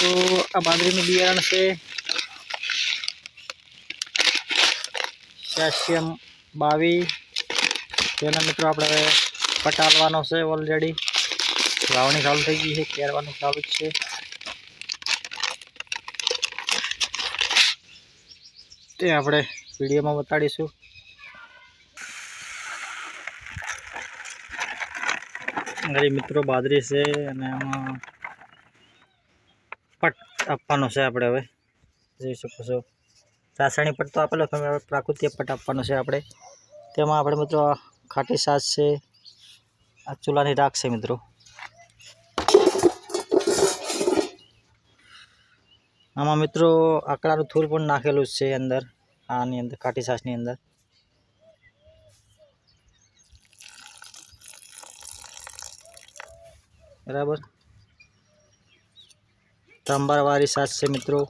મિત્રો આ બાજરીનું બિયારણ છે. કેલ્શિયમ બાવીસ તેના મિત્રો આપણે હવે છે ઓલરેડી વાવણી ચાલુ થઈ ગઈ છે કેરવાનું ચાલુ છે. તે આપણે વિડીયોમાં બતાડીશું. મારી મિત્રો બાજરી છે અને પટ આપવાનો છે આપણે હવે. જોઈ શકો છો. રાસાયણિક પટ તો આપેલો પણ હવે પ્રાકૃતિક પટ આપવાનો છે આપણે. તેમાં આપણે મિત્રો ખાટી સાસ છે, આ ચૂલાની રાખ છે મિત્રો. આમાં મિત્રો આકડાનું થૂર પણ નાખેલું જ છે અંદર, આની અંદર, ખાટી સાસની અંદર. બરાબર? તાંબાવાળી છાશ છે મિત્રો.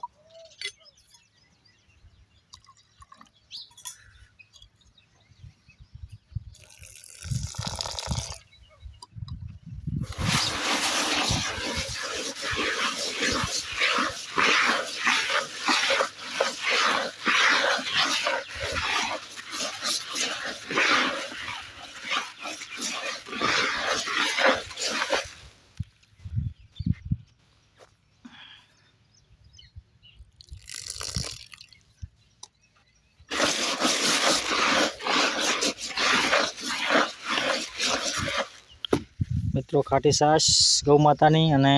મિત્રો, ખાટી સાસ ગૌ માતાની અને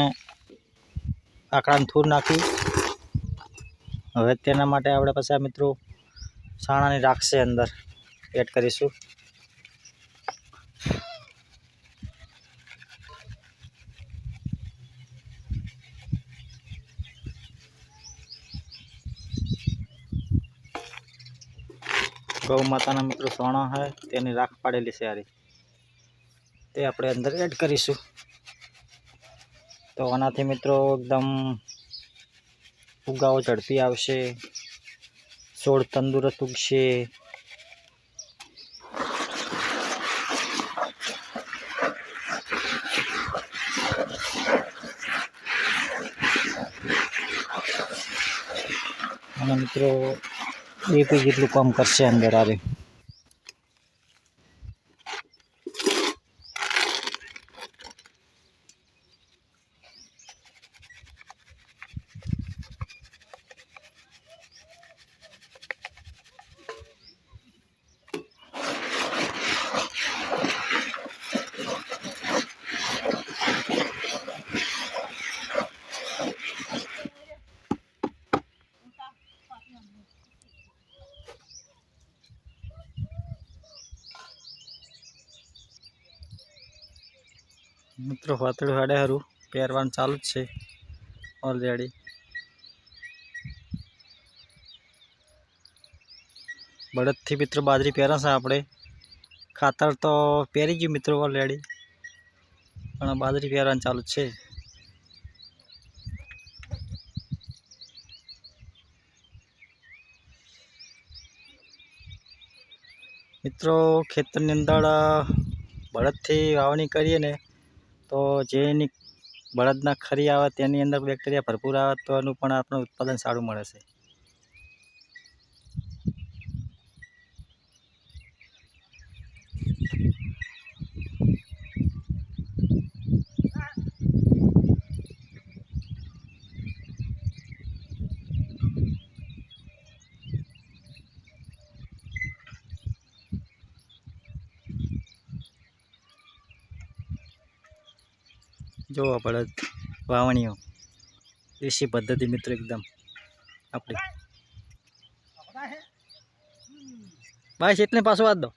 આકડાને થૂર નાખી. હવે તેના માટે આપણે પછી મિત્રો છાણાની રાખશે અંદર. એડ કરીશું. ગૌ માતાના મિત્રો સોણા હોય તેની રાખ પાડેલી છે આરી. તે આપણે અંદર એડ કરીશું. તો આનાથી મિત્રો એકદમ ફુગાવો ઝડપી આવશે. છોડ તંદુરસ્ત ઉગશે. અને મિત્રો એક જેટલું કામ કરશે અંદર આવે. મિત્રો વાતળું હાડે હારું. પહેરવાનું ચાલુ જ છે. ઓલરેડી બળદથી મિત્રો બાજરી પહેરાશે આપણે. ખાતર તો પહેરી ગયું મિત્રો ઓલરેડી પણ બાજરી પહેરવાનું ચાલુ છે. મિત્રો, ખેતરની અંદર બળદથી વાવણી કરીએ ને તો જેની બળદના ખરી આવે તેની અંદર બેક્ટેરિયા ભરપૂર આવે તો એનું પણ આપણું ઉત્પાદન સારું મળે છે. જોવો પડે વાવણીઓ. દેશી પદ્ધતિ મિત્રો એકદમ. આપણી ભાઈ સીટને પાછું વાત દો.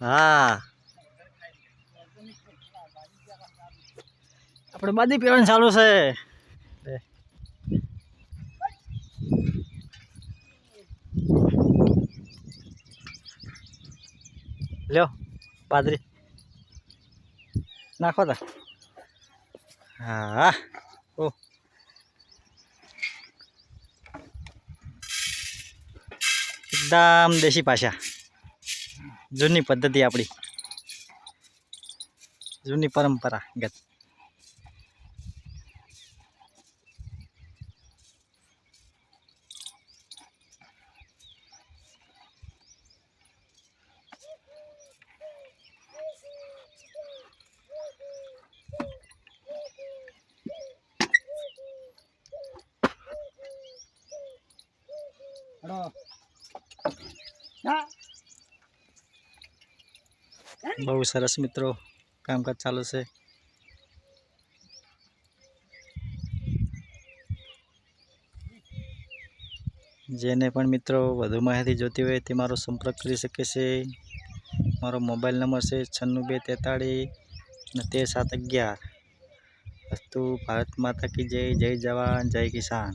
હા. આપણે બધી પીવાનું ચાલુ છે. લ્યો બાજરી નાખો તા. હા. ઓ. એકદમ દેશી ભાષા જૂની પદ્ધતિ આપણી. જૂની પરંપરા બહુ સરસ મિત્રો કામકાજ ચાલુ છે. જેને પણ મિત્રો વધુ માહિતી જોતી હોય તે મારો સંપર્ક કરી શકે છે. મારો મોબાઈલ નંબર છે છન્નું બે તેતાળીસ તેર સાત અગિયાર. વસ્તુ ભારત માતા કી જય જય જવાન, જય કિસાન.